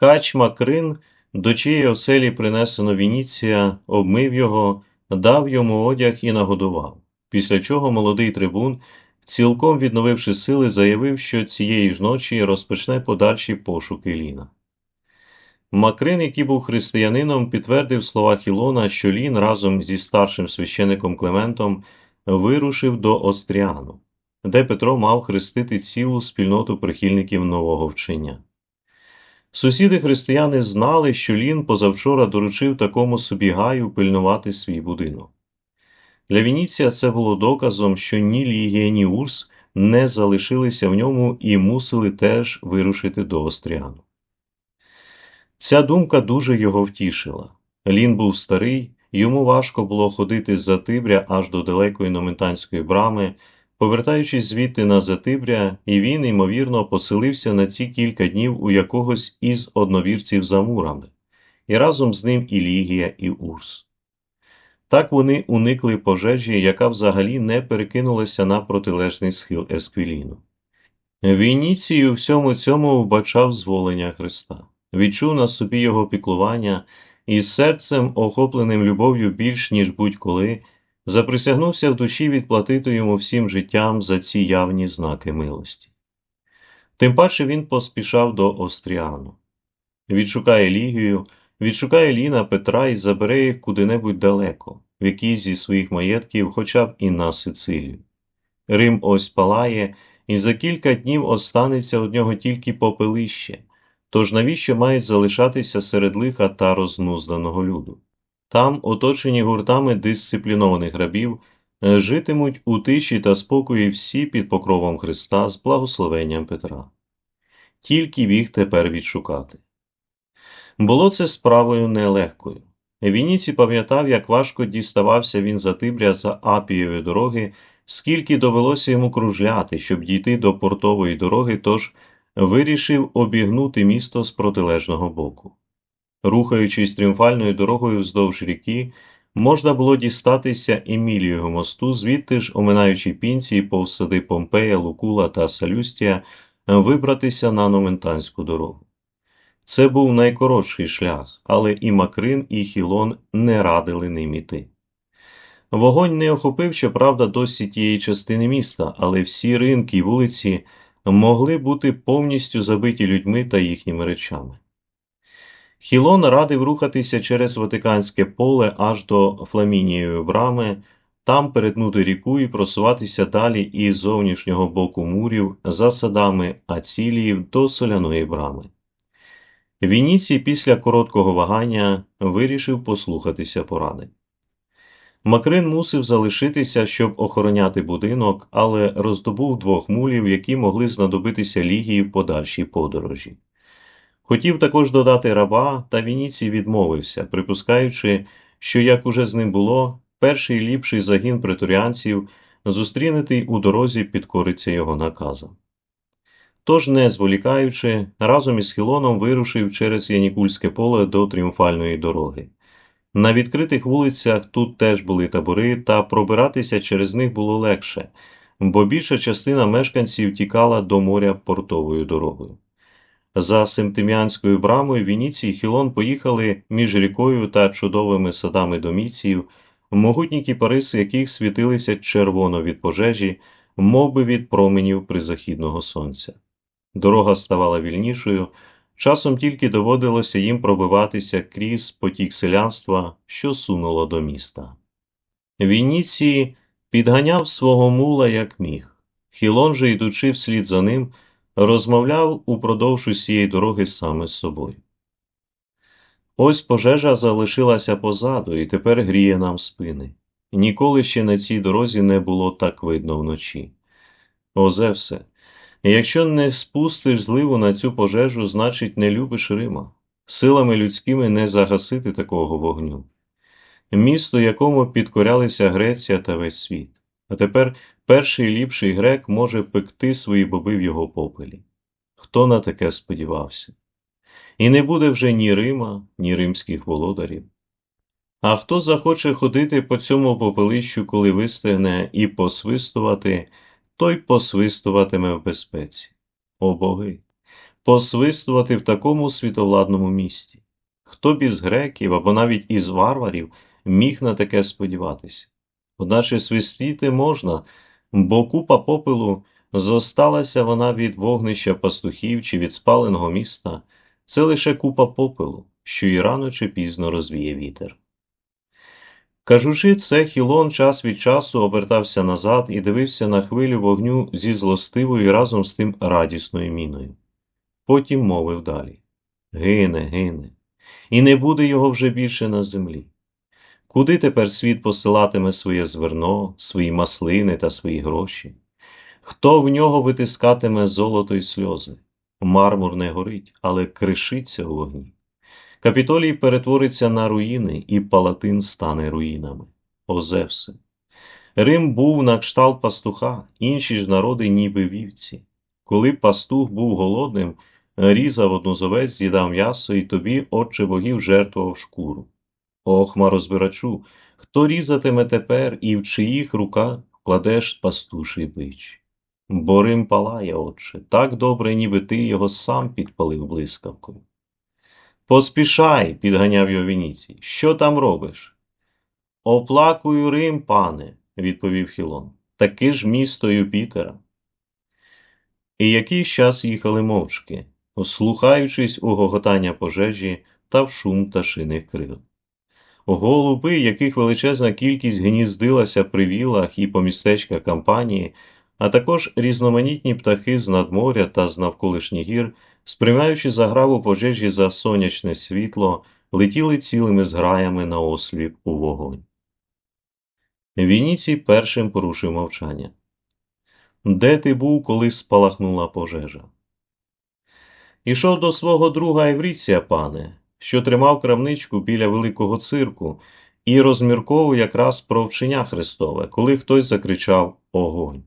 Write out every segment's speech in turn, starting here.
Ткач Макрин, до чиєї оселі принесено Вініція, обмив його, дав йому одяг і нагодував. Після чого молодий трибун, цілком відновивши сили, заявив, що цієї ж ночі розпочне подальші пошуки Ліна. Макрин, який був християнином, підтвердив слова Хілона, що Лін разом зі старшим священиком Клементом вирушив до Остріану, де Петро мав хрестити цілу спільноту прихильників нового вчення. Сусіди християни знали, що Лін позавчора доручив такому собі гаю пильнувати свій будинок. Для Вініція це було доказом, що ні Лігія, ні Урс не залишилися в ньому і мусили теж вирушити до Остріану. Ця думка дуже його втішила. Лін був старий, йому важко було ходити з Затибря аж до далекої номентанської брами, повертаючись звідти на Затибря, і він, ймовірно, поселився на ці кілька днів у якогось із одновірців за мурами, і разом з ним і Лігія, і Урс. Так вони уникли пожежі, яка взагалі не перекинулася на протилежний схил Есквіліну. Вініцій всьому цьому вбачав зволення Христа, відчув на собі його піклування і серцем, охопленим любов'ю більш ніж будь-коли, заприсягнувся в душі відплатити йому всім життям за ці явні знаки милості. Тим паче він поспішав до Остріану. Відшукає Лігію, відшукає Ліна Петра і забере їх куди-небудь далеко, в якийсь зі своїх маєтків, хоча б і на Сицилію. Рим ось палає, і за кілька днів останеться од нього тільки попелище, тож навіщо мають залишатися серед лиха та рознузданого люду? Там, оточені гуртами дисциплінованих рабів, житимуть у тиші та спокої всі під покровом Христа з благословенням Петра. Тільки біг тепер відшукати. Було це справою нелегкою. Вініці пам'ятав, як важко діставався він за Тибря за Апієвої дороги, скільки довелося йому кружляти, щоб дійти до портової дороги, тож вирішив обігнути місто з протилежного боку. Рухаючись тріумфальною дорогою вздовж ріки, можна було дістатися Емілієго мосту, звідти ж, оминаючи пінці повз сади Помпея, Лукула та Салюстія, вибратися на Номентанську дорогу. Це був найкоротший шлях, але і Макрин, і Хілон не радили ним іти. Вогонь не охопив, щоправда, досі тієї частини міста, але всі ринки й вулиці могли бути повністю забиті людьми та їхніми речами. Хілон радив рухатися через Ватиканське поле аж до Фламінієвої брами, там перетнути ріку і просуватися далі із зовнішнього боку мурів за садами Аціліїв до соляної брами. Вініцій після короткого вагання вирішив послухатися поради. Макрин мусив залишитися, щоб охороняти будинок, але роздобув двох мулів, які могли знадобитися лігії в подальшій подорожі. Хотів також додати раба, та Вініцій відмовився, припускаючи, що, як уже з ним було, перший ліпший загін преторіанців, зустрінутий у дорозі, підкориться його наказом. Тож, не зволікаючи, разом із Хілоном вирушив через Янікульське поле до тріумфальної дороги. На відкритих вулицях тут теж були табори, та пробиратися через них було легше, бо більша частина мешканців тікала до моря портовою дорогою. За Семтим'янською брамою Вініцій і Хілон поїхали між рікою та чудовими садами доміців, могутні кіпариси яких світилися червоно від пожежі, мов би від променів призахідного сонця. Дорога ставала вільнішою, часом тільки доводилося їм пробиватися крізь потік селянства, що сунуло до міста. Вініцій підганяв свого мула як міг. Хілон же, йдучи вслід за ним, розмовляв упродовж усієї дороги саме з собою. Ось пожежа залишилася позаду і тепер гріє нам спини. Ніколи ще на цій дорозі не було так видно вночі. О, Зевсе, якщо не спустиш зливу на цю пожежу, значить, не любиш Рима. Силами людськими не загасити такого вогню. Місто, якому підкорялися Греція та весь світ. А тепер перший ліпший грек може пекти свої боби в його попелі. Хто на таке сподівався? І не буде вже ні Рима, ні римських володарів. А хто захоче ходити по цьому попелищу, коли вистигне, і посвистувати, той посвистуватиме в безпеці. О боги! посвистувати в такому світовладному місті? Хто б із греків або навіть із варварів міг на таке сподіватися? Одначе свистіти можна, бо купа попелу зосталася вона від вогнища пастухів чи від спаленого міста, це лише купа попелу, що і рано чи пізно розвіє вітер. Кажучи це, Хілон час від часу обертався назад і дивився на хвилю вогню зі злостивою разом з тим радісною міною. Потім мовив далі Гине, гине, і не буде його вже більше на землі. Куди тепер світ посилатиме своє зверно, свої маслини та свої гроші? Хто в нього витискатиме золото й сльози? Мармур не горить, але кришиться у вогні. Капітолій перетвориться на руїни, і палатин стане руїнами. О! Рим був на кшталт пастуха, інші ж народи ніби вівці. Коли пастух був голодним, різав одну з овець, з'їдав м'ясо, і тобі, отче богів, жертвував шкуру. О, хмарозбирачу, хто різатиме тепер і в чиїх руках кладеш пастуший бич? Бо Рим палає, отче, так добре, ніби ти його сам підпалив блискавкою. Поспішай, підганяв його Вініцій. Що там робиш? Оплакую Рим, пане, відповів Хілон. Таки ж місто Юпітера. І якийсь час їхали мовчки, слухаючись у гоготання пожежі та в шум пташиних крил. Голуби, яких величезна кількість гніздилася при вілах і по містечках кампанії, а також різноманітні птахи з надморя та з навколишніх гір, сприймаючи заграву пожежі за сонячне світло, летіли цілими зграями на осліп у вогонь. Вініцій першим порушив мовчання. Де ти був, коли спалахнула пожежа? Ішов до свого друга Евріція, пане, що тримав крамничку біля великого цирку, і розмірковував якраз про вчення Христове, коли хтось закричав Огонь.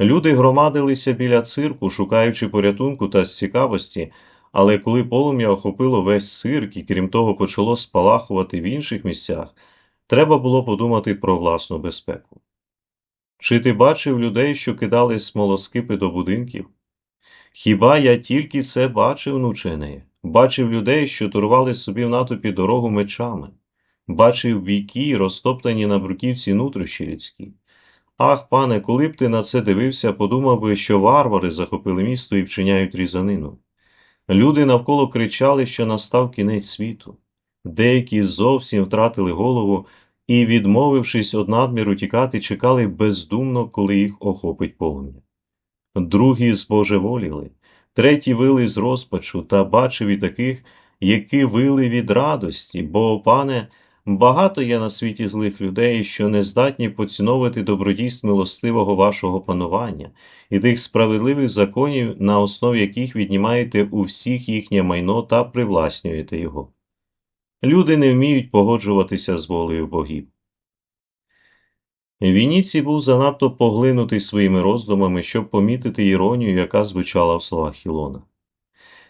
Люди громадилися біля цирку, шукаючи порятунку та з цікавості, але коли полум'я охопило весь цирк і, крім того, почало спалахувати в інших місцях, треба було подумати про власну безпеку. Чи ти бачив людей, що кидали смолоскипи до будинків? Хіба я тільки це бачив, нучене? Бачив людей, що турвали собі в натовпі дорогу мечами, бачив бійки, розтоптані на бруківці нутрощі людські. Ах, пане, коли б ти на це дивився, подумав би, що варвари захопили місто і вчиняють різанину. Люди навколо кричали, що настав кінець світу. Деякі зовсім втратили голову і, відмовившись од надміру тікати, чекали бездумно, коли їх охопить полум'я. Другі збожеволіли, треті вили з розпачу та бачив і таких, які вили від радості, бо, пане, Багато є на світі злих людей, що не здатні поціновувати добродійств милостивого вашого панування і тих справедливих законів, на основі яких віднімаєте у всіх їхнє майно та привласнюєте його. Люди не вміють погоджуватися з волею богів. Вініцій був занадто поглинутий своїми роздумами, щоб помітити іронію, яка звучала в словах Хілона.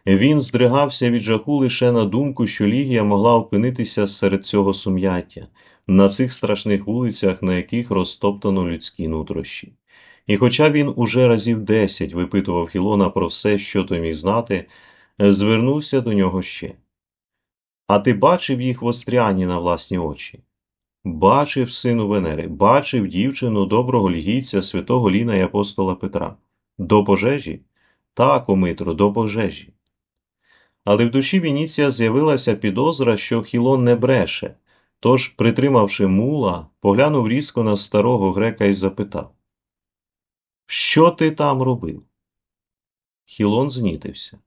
Він здригався від жаху лише на думку, що Лігія могла опинитися серед цього сум'яття, на цих страшних вулицях, на яких розтоптано людські нутрощі. І хоча він уже разів десять випитував Хілона про все, що той міг знати, звернувся до нього ще. А ти бачив їх в Остряні на власні очі? Бачив сину Венери, бачив дівчину доброго лігійця святого Ліна і апостола Петра. До пожежі? Так, Омитро, до пожежі. Але в душі Вініція з'явилася підозра, що Хілон не бреше, тож, притримавши мула, поглянув різко на старого грека і запитав Що ти там робив? Хілон знітився.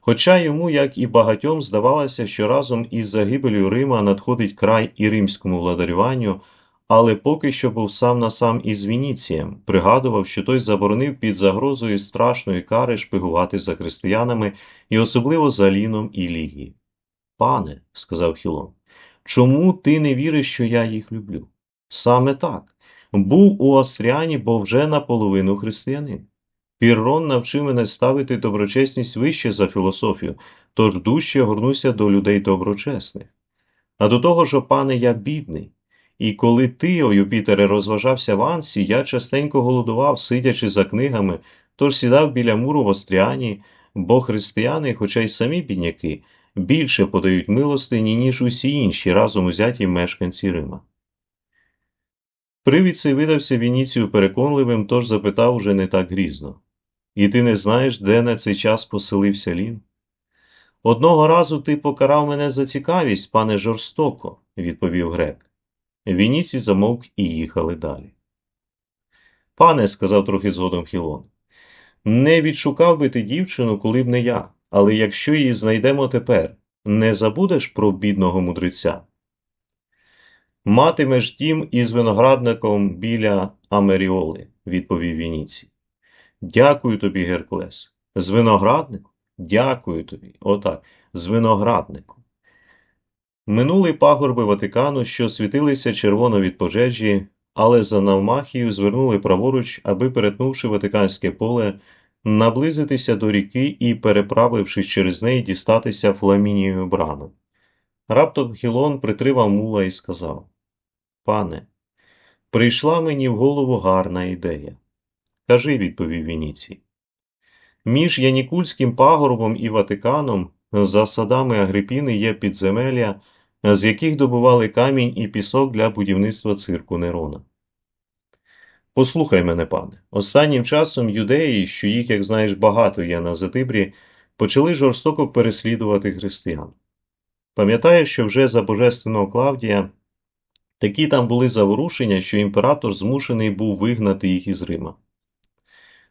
Хоча йому, як і багатьом, здавалося, що разом із загибелью Рима надходить край і римському владарюванню, але поки що був сам на сам із Вініцієм, пригадував, що той заборонив під загрозою страшної кари шпигувати за християнами і особливо за Ліном і Лігією. Пане, сказав Хілон, чому ти не віриш, що я їх люблю? Саме так. Був у Астріані, бо вже наполовину християнин. Піррон навчив мене ставити доброчесність вище за філософію, тож дужче горнуся до людей доброчесних. А до того ж, пане, я бідний. І коли ти, о Юпітере, розважався в Ансі, я частенько голодував, сидячи за книгами, тож сідав біля муру в Остріані, бо християни, хоча й самі бідняки, більше подають милостині, ніж усі інші разом узяті мешканці Рима. Привід цей видався Вініцію переконливим, тож запитав уже не так грізно І ти не знаєш, де на цей час поселився Лін? Одного разу ти покарав мене за цікавість, пане жорстоко, відповів грек. Вініці замовк і їхали далі. Пане, сказав трохи згодом Хілон, не відшукав би ти дівчину, коли б не я, але якщо її знайдемо тепер, не забудеш про бідного мудреця? Матимеш дім із виноградником біля Амеріоли, відповів Вініці. Дякую тобі, Герклес. З виноградником? Дякую тобі. Отак, з виноградником. Минули пагорби Ватикану, що світилися червоно від пожежі, але за Навмахію звернули праворуч, аби, перетнувши Ватиканське поле, наблизитися до ріки і, переправившись через неї, дістатися Фламінією браном. Раптом Хілон притривав мула і сказав Пане, прийшла мені в голову гарна ідея. Кажи, відповів Вініцій. Між Янікульським пагорбом і Ватиканом, за садами Агрипіни, є підземелля, з яких добували камінь і пісок для будівництва цирку Нерона. Послухай мене, пане, останнім часом юдеї, що їх, як знаєш, багато є на Затибрі, почали жорстоко переслідувати християн. Пам'ятаєш, що вже за божественного Клавдія такі там були заворушення, що імператор змушений був вигнати їх із Рима.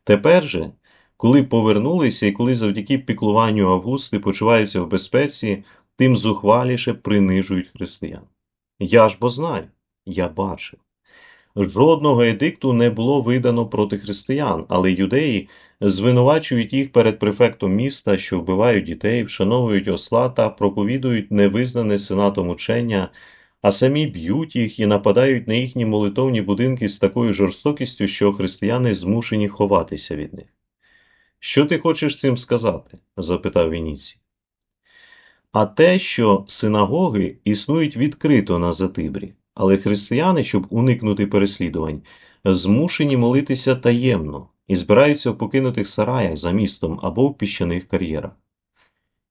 Тепер же, коли повернулися і коли завдяки піклуванню Августи почуваються в безпеці, тим зухваліше принижують християн. Я ж бо знаю, я бачив. Жодного едикту не було видано проти християн, але юдеї звинувачують їх перед префектом міста, що вбивають дітей, вшановують осла та проповідують невизнане сенатом учення, а самі б'ють їх і нападають на їхні молитовні будинки з такою жорстокістю, що християни змушені ховатися від них. Що ти хочеш цим сказати? запитав Вініцій. А те, що синагоги існують відкрито на Затибрі, але християни, щоб уникнути переслідувань, змушені молитися таємно і збираються в покинутих сараях за містом або в піщаних кар'єрах.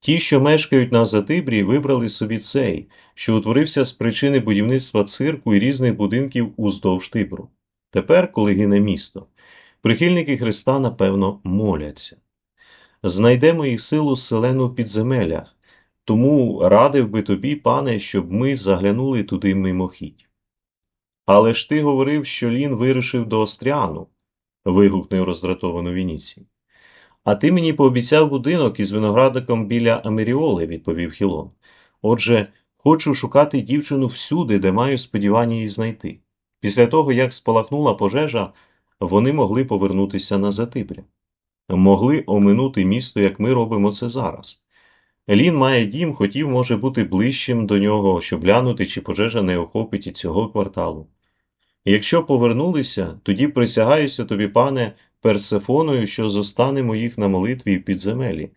Ті, що мешкають на Затибрі, вибрали собі цей, що утворився з причини будівництва цирку і різних будинків уздовж Тибру. Тепер, коли гине місто, прихильники Христа, напевно, моляться. Знайдемо їх силу селену в підземелях, тому радив би тобі, пане, щоб ми заглянули туди мимохідь. Але ж ти говорив, що Лін вирушив до Остріану, вигукнув роздратовано Вініцій. А ти мені пообіцяв будинок із виноградником біля Амеріоли, відповів Хілон. Отже, хочу шукати дівчину всюди, де маю сподівання її знайти. Після того, як спалахнула пожежа, вони могли повернутися на Затибря. Могли оминути місто, як ми робимо це зараз. Лін має дім, хотів, може бути ближчим до нього, щоб глянути, чи пожежа не охопить і цього кварталу. Якщо повернулися, тоді присягаюся тобі, пане, Персефоною, що зостанемо їх на молитві в підземелі,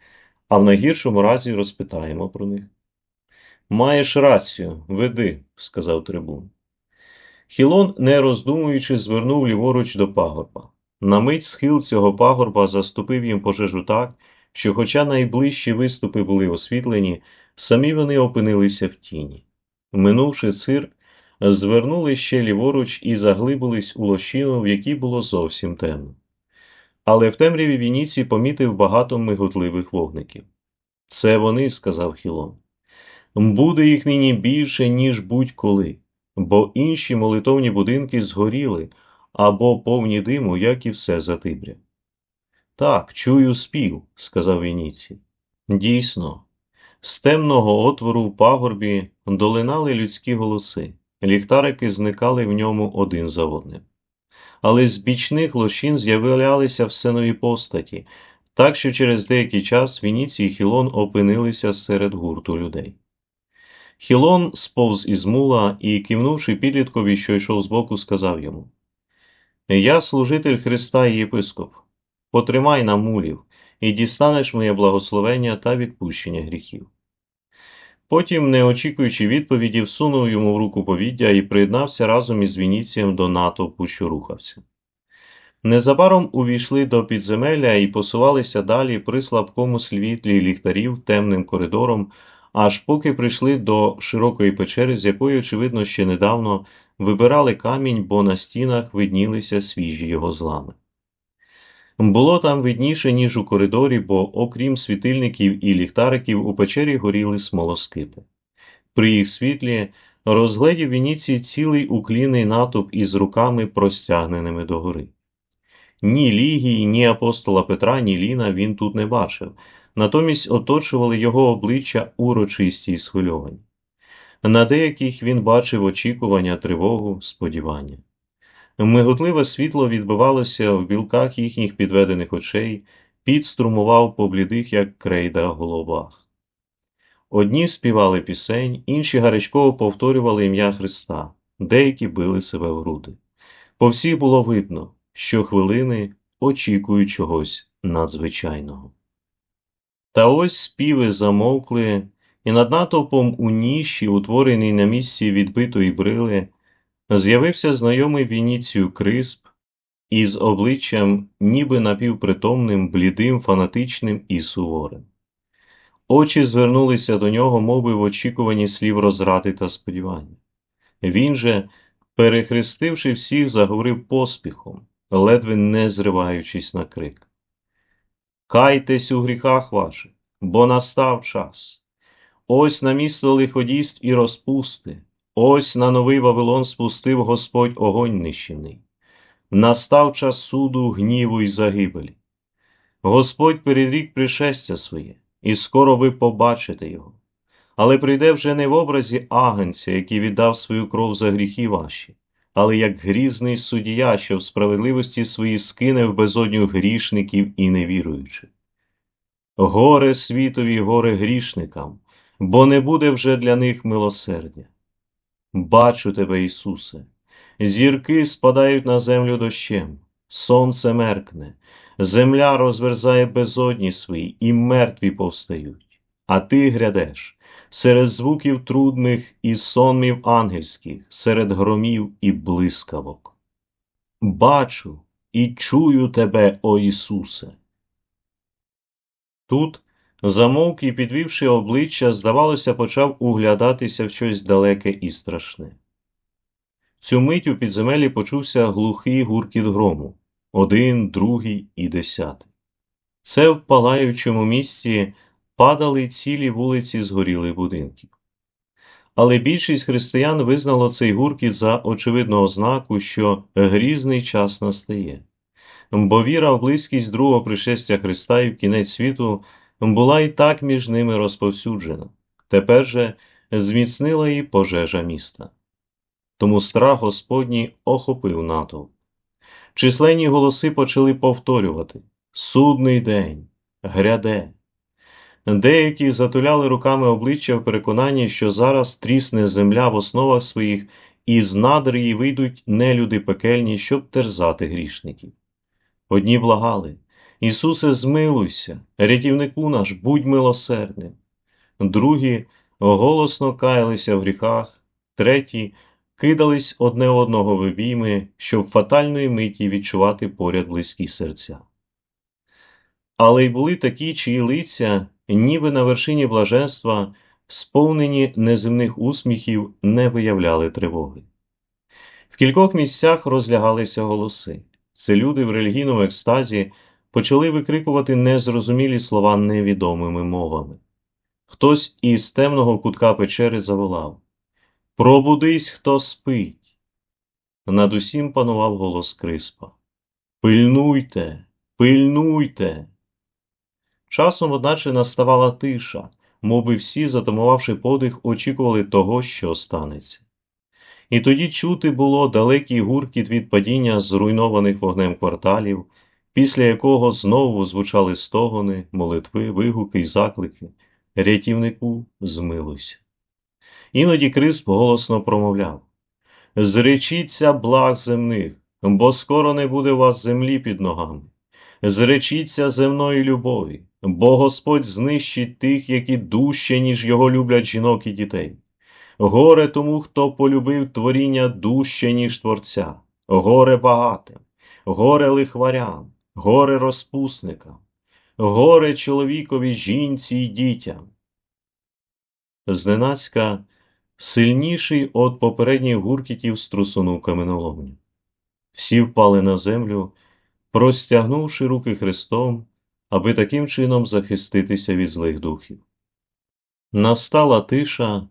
а в найгіршому разі розпитаємо про них. Маєш рацію, веди, сказав трибун. Хілон, не роздумуючи, звернув ліворуч до пагорба. На мить схил цього пагорба заступив їм пожежу так, що, хоча найближчі виступи були освітлені, самі вони опинилися в тіні. Минувши цирк, звернули ще ліворуч і заглибились у лощину, в якій було зовсім темно. Але в темряві Вініцій помітив багато миготливих вогників. Це вони, сказав Хілон. Буде їх нині більше, ніж будь-коли, бо інші молитовні будинки згоріли або повні диму, як і все Затибря. Так, чую спів, сказав Вініцій. Дійсно, з темного отвору в пагорбі долинали людські голоси, ліхтарики зникали в ньому один за одним. Але з бічних лощин з'являлися все нові постаті, так що через деякий час Вініцій і Хілон опинилися серед гурту людей. Хілон сповз із мула і, кивнувши підліткові, що йшов збоку, сказав йому Я служитель Христа і єпископ. Потримай на мулів, і дістанеш моє благословення та відпущення гріхів. Потім, не очікуючи відповіді, всунув йому в руку повіддя і приєднався разом із Вініцієм до натовпу, що рухався. Незабаром увійшли до підземелля і посувалися далі при слабкому світлі ліхтарів темним коридором, аж поки прийшли до широкої печери, з якої, очевидно, ще недавно вибирали камінь, бо на стінах виднілися свіжі його злами. Було там видніше, ніж у коридорі, бо, окрім світильників і ліхтариків, у печері горіли смолоскипи. При їх світлі розгледів Вініцій цілий уклінний натовп із руками простягненими догори. Ні Лігії, ні апостола Петра, ні Ліна він тут не бачив, натомість оточували його обличчя урочисті й схвильовані. На деяких він бачив очікування, тривогу, сподівання. Миготливе світло відбивалося в білках їхніх підведених очей, під струмував по блідих, як крейда, головах. Одні співали пісень, інші гарячково повторювали ім'я Христа, деякі били себе в груди. По всіх було видно, що хвилини очікують чогось надзвичайного. Та ось співи замовкли, і над натовпом у ніші, утвореній на місці відбитої брили, з'явився знайомий Вініцію Крисп із обличчям ніби напівпритомним, блідим, фанатичним і суворим. Очі звернулися до нього, мови в очікуванні слів розради та сподівання. Він же, перехрестивши всіх, заговорив поспіхом, ледве не зриваючись на крик. Кайтесь у гріхах ваших, бо настав час. Ось на місто лиходійств і розпусти, ось на новий Вавилон спустив Господь огонь нищівний. Настав час суду, гніву й загибелі. Господь передрік пришестя своє, і скоро ви побачите його. Але прийде вже не в образі агенця, який віддав свою кров за гріхи ваші, але як грізний суддя, що в справедливості своїй скине в безодню грішників і невіруючих. Горе світові, горе грішникам, бо не буде вже для них милосердя. Бачу тебе, Ісусе, зірки спадають на землю дощем, сонце меркне, земля розверзає безодні свої, і мертві повстають, а ти грядеш серед звуків трудних і сонмів ангельських, серед громів і блискавок. Бачу і чую тебе, о Ісусе. Тут замовк і, підвівши обличчя, здавалося, почав углядатися в щось далеке і страшне. Цю мить у підземелі почувся глухий гуркіт грому один, другий і десятий. Це в палаючому місті падали цілі вулиці згорілих будинків. Але більшість християн визнало цей гуркіт за очевидну ознаку, що грізний час настає, бо віра в близькість другого пришестя Христа і в кінець світу була і так між ними розповсюджена, тепер же зміцнила її пожежа міста. Тому страх Господній охопив натовп. Численні голоси почали повторювати Судний день, гряде. Деякі затуляли руками обличчя в переконанні, що зараз трісне земля в основах своїх, і з надр її вийдуть нелюди пекельні, щоб терзати грішників. Одні благали Ісусе, змилуйся, рятівнику наш, будь милосердним. Другі голосно каялися в гріхах, треті кидались одне одного в обійми, щоб фатальної миті відчувати поряд близькі серця. Але й були такі, чиї лиця, ніби на вершині блаженства, сповнені неземних усміхів, не виявляли тривоги. В кількох місцях розлягалися голоси. Це люди в релігійному екстазі почали викрикувати незрозумілі слова невідомими мовами. Хтось із темного кутка печери заволав Пробудись, хто спить. Над усім панував голос Криспа. Пильнуйте, пильнуйте. Часом, одначе, наставала тиша, мовби всі, затамувавши подих, очікували того, що станеться. І тоді чути було далекий гуркіт від падіння зруйнованих вогнем кварталів, після якого знову звучали стогони, молитви, вигуки й заклики рятівнику, змилуйся. Іноді Крисп голосно промовляв Зречіться благ земних, бо скоро не буде вас землі під ногами. Зречіться земної любові, бо Господь знищить тих, які дужче, ніж його люблять жінок і дітей. Горе тому, хто полюбив творіння дужче, ніж Творця, горе багатим, горе лихварям, горе розпусникам, горе чоловікові жінці й дітям. Зненацька сильніший від попередніх гуркітів струсунув каменоломню. Всі впали на землю, простягнувши руки Христом, аби таким чином захиститися від злих духів. Настала тиша,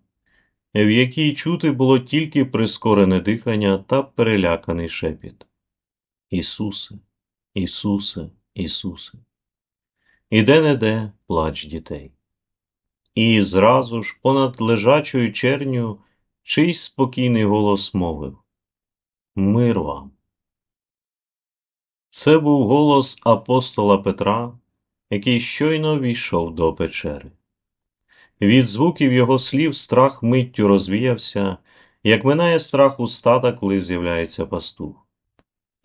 в якій чути було тільки прискорене дихання та переляканий шепіт. Ісусе, Ісусе, Ісусе. Іде не де плач дітей. І зразу ж понад лежачою черню чийсь спокійний голос мовив Мир вам. Це був голос апостола Петра, який щойно війшов до печери. Від звуків його слів страх миттю розвіявся, як минає страх у стада, коли з'являється пастух.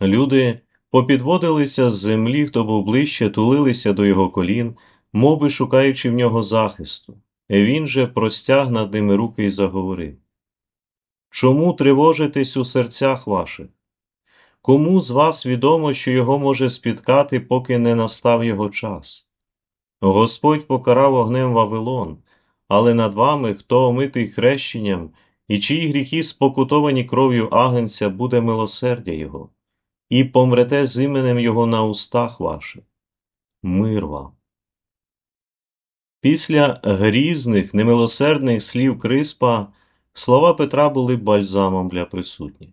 Люди попідводилися з землі, хто був ближче, тулилися до його колін, моби шукаючи в нього захисту. Він же простяг над ними руки і заговорив Чому тривожитесь у серцях ваших? Кому з вас відомо, що його може спіткати, поки не настав його час? Господь покарав огнем Вавилон, але над вами, хто омитий хрещенням, і чиї гріхи спокутовані кров'ю агнця, буде милосердя Його, і помрете з іменем Його на устах ваших. Мир вам. Після грізних, немилосердних слів Криспа слова Петра були бальзамом для присутніх.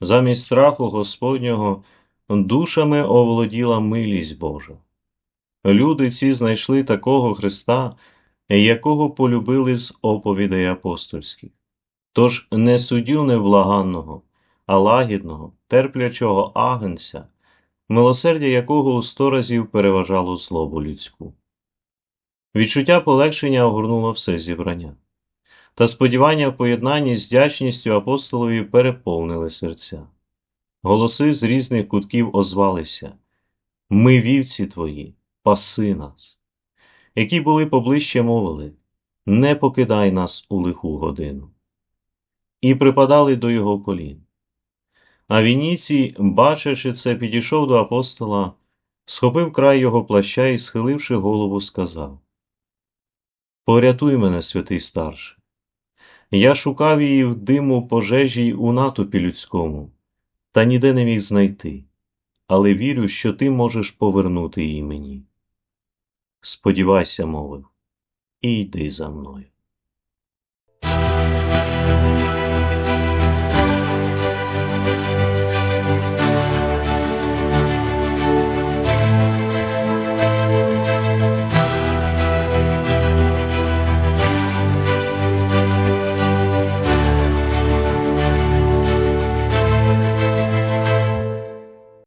Замість страху Господнього душами оволоділа милість Божа. Люди ці знайшли такого Христа, якого полюбили з оповідей апостольських. Тож не суддю невблаганного, а лагідного, терплячого агнця, милосердя якого у сто разів переважало злобу людську. Відчуття полегшення огорнуло все зібрання, та сподівання в поєднанні з вдячністю апостолові переповнили серця. Голоси з різних кутків озвалися Ми вівці твої, паси нас, які були поближче мовили Не покидай нас у лиху годину. І припадали до його колін. А Вініцій, бачачи це, підійшов до апостола, схопив край його плаща і, схиливши голову, сказав Порятуй мене, святий старше. Я шукав її в диму пожежі у натовпі людському, та ніде не міг знайти, але вірю, що ти можеш повернути її мені. Сподівайся, мовив, і йди за мною.